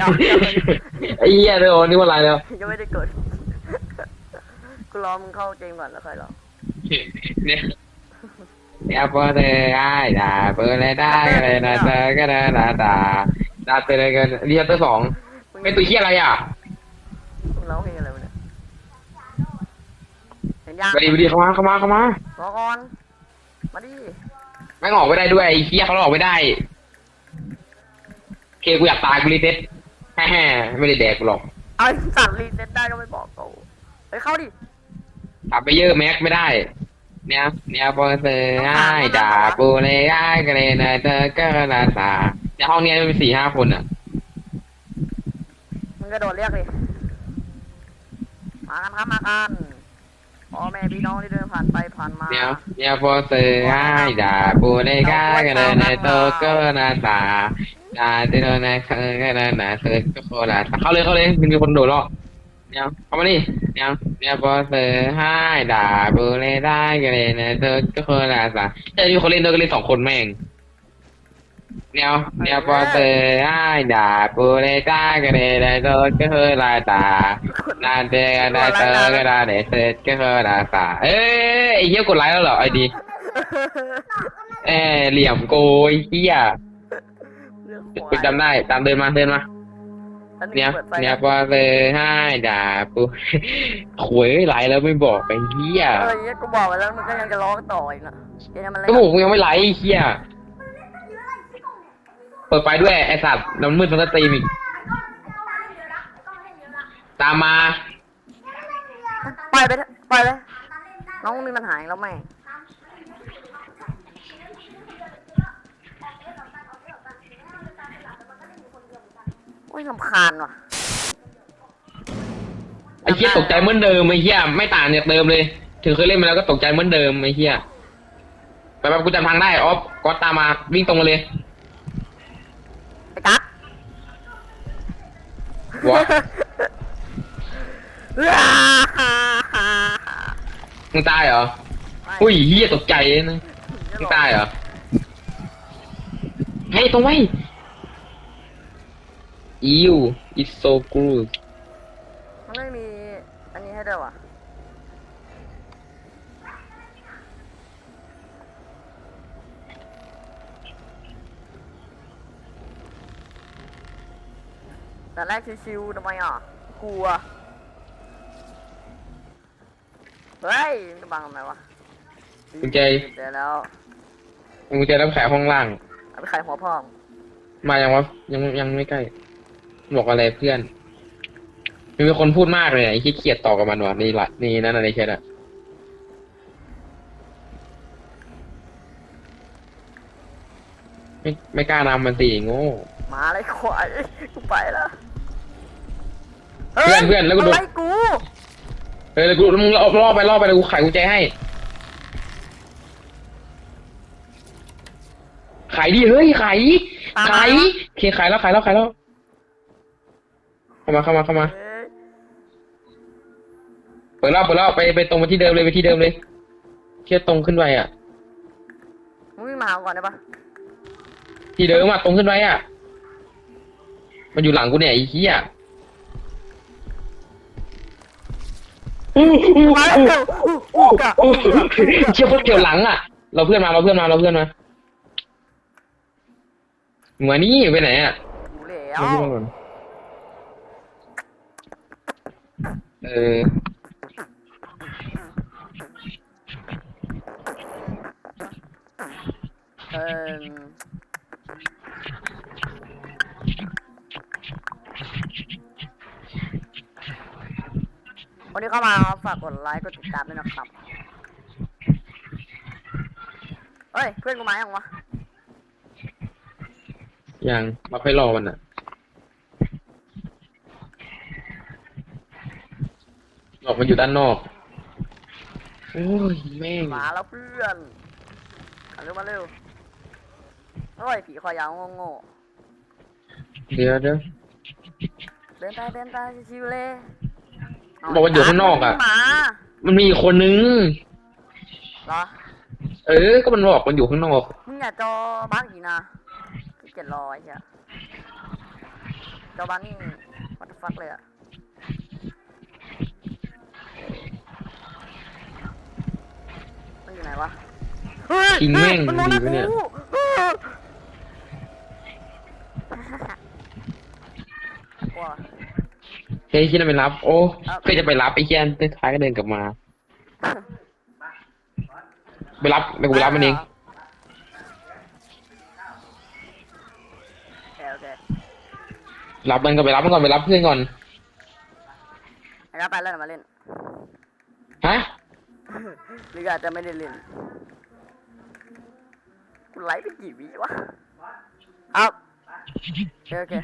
ยังไอ้เหี้ยเลยโอ้นี่ว่าอะไรแล้วยังไม่ได้กดกูรอมึงเข้าเกมก่อนแล้วค่อยรอเนี่ยเนี่ยพอเธอได้ด่าเปิดเลยได้เลยนะเธอก็ได้ด่าด่าด่าเธอเลยกันเรียนตัวสองเป็นตัวเหี้ยอะไรอะมึงร้องเพลงอะไรวะเนี่ยเห็นยังไปดีไปดีเข้ามาเข้ามาเข้ามารอก่อนมาดิแม่งออกไม่ได้ด้วยไอ้เหี้ยเขาออกไม่ได้โอเคกูอยากตายกูรีเซ็ต แฮ่ๆไม่ได้แดกกูหรอกเอาไอ้สัตว์รีเซ็ตได้ก็ไม่บอกกูเฮ้ยเข้าดิขับไปเยอะแม็กไม่ได้ เนี่ยเนี่ยพอเธอได้ด่าปูเลยได้กันเลยนะเธอก็นาสาในห้องเนี้ยมันมีสี่ห้าคนอะมึงกระโดดเรียกดิมากันครับมากัน พ่อแม่พี่น้องที่เดินผ่านไปผ่านมา เนี่ยเนี่ยพอเธอได้ด่าปูได้ก้ากันเลยในะเธอก็นาสาด่าเธอนะเธอก็นานาเธอก็โคนาสาเข้าเลยเข้าเลยมันมีคนโดดหรอกเนี่ยเข้ามานี่เนี่ยเนี่ยพอเธอให้ด่าปูเลยได้กันเลยในะเธอก็นาสาแต่มีคนเล่นด้วยก็เล่นสองคนแม่ง เนี่ยเนี่ยพอเธอให้ด่าปูเลยได้กันเลยนะเธอก็โคนาสานานเจอกันได้เจอก็ได้เด็กเสร็จก็คือนาสาเอ้ยไอ้เหี้ยกดไลค์แล้วเหรอไอ้ดีเอ้ยเหลี่ยมโกยเหี้ยเรื่องกูจำได้ ตามเดินมาเดินมาอันเนี่ยปิดไฟเนี่ยพอเธอให้ด่าปูขวยไลค์แล้วไม่บอกไอ้เหี้ยเออเหี้ยกูบอกไปแล้วมันก็ยังจะร้องต่ออีกนะแกยังมันอะไรก็บอกมึงยังไม่ไลค์ไอ้เหี้ยเปิดไฟด้วยไอ้สัตว์น้ำมืดมันก็ตีมอีกตามมาปล่อยไปเถอะปล่อยเลยน้องมีปัญหาอีกแล้วแม่งโอ้ยลำคาญว่ะไอ้เหี้ยตกใจเหมือนเดิมไอ้เหี้ยไม่ต่างจากเดิมเลย ถึงเคยเล่นมาแล้วก็ตกใจเหมือนเดิมไอ้เหี้ยไปแบบกูจำทางได้ออฟก็ตามมาวิ่งตรงมาเลย วะว้ามึงตายเหรอ อุ้ยเหี้ยตกใจเลยนะมึงตายเหรอเฮ้ยตรงไว้อิว it's so good มันไม่มีอันนี้ให้ด้วยว่ะ แต่แรกชิวๆทำไมอะ กลัว เฮ้ยมันจะบังทำไมวะกุญแจเจอแล้วมึงจะรับแขกห้องล่าง เอาไปขายหัวพ่องมายังวะยังยังไม่ใกล้ บอกอะไรเพื่อนมีคนพูดมากเลยอะไอ้ขี้เกียจต่อกับมันวะนี่ละนี่นั่นอะไรแค่นั้นไม่ไม่กล้านำมันสิโง่ มาเลยควายกูไปแล้วเพื่อนเพื่อนแล้วกูโดนไล่กูเออแล้วกูมึงเอาล่อไปล่อไปเลยกูไขกุญแจให้ไขดิเฮ้ยไขไขโอเคไขแล้วไขแล้วไขแล้วเข้ามาเข้ามาเข้ามา เอ้ยเปิดรอบเปิดรอบไปไปตรงมาที่เดิมเลยไปที่เดิมเลยเที่ยตรงขึ้นไปอะ มึงวิ่งมาเอาก่อนได้ปะที่เดิมอะตรงขึ้นไปอะ มันอยู่หลังกูเนี่ยไอ้เหี้ยอู้อู้มาอู้แล้วอู้อู้กะอู้เชี่ยโคตรเกี่ยวหลังอะ เราเพื่อนมาเราเพื่อนมาเราเพื่อนมามึงมานี่ไปไหนอะกูเหลวมานี่มาก่อนเออเออ วันนี้เข้ามาฝากกดไลค์กดติดตามด้วยนะครับเฮ้ยเพื่อนกูมายังวะยังมาค่อยรอมันอะ ออกมันอยู่ด้านนอก โอ้ย แม่ง มาแล้วเพื่อนมาเร็วมาเร็วเฮ้ยผีคอยาวโง่เดี๋ยวเดี๋ยวๆเดินไปเดินไปชิวๆเลย บอกว่าอยู่ข้างนอกอะหมามันมีอีกคนนึง เหรอ เออ ก็มันบอกมันอยู่ข้างนอก มึงอย่าจอบ้างอีกนะขี้เกียจรอไอ้เหี้ยเจ้าบ้านนี่วัตฟักเลยอะมันอยู่ไหนวะเฮ้ยทิ้งแม่งมันมองหน้าดีปะเนี่ยกูเออกลัว เฮ้ยที่นั่นไปรับ โอ้เพื่อจะไปรับไอ้เคียนท้ายก็เดินกลับมา ไปรับไปกูไปรับมันเองโอเคโอเครับมันก็ไปรับมันก่อนไปรับเพื่อนก่อนแล้วไปแล้วมาเล่น ฮะหรืออาจจะไม่ได้เล่นกูไลฟ์ไปกี่วิวะเอาโอเคโอเค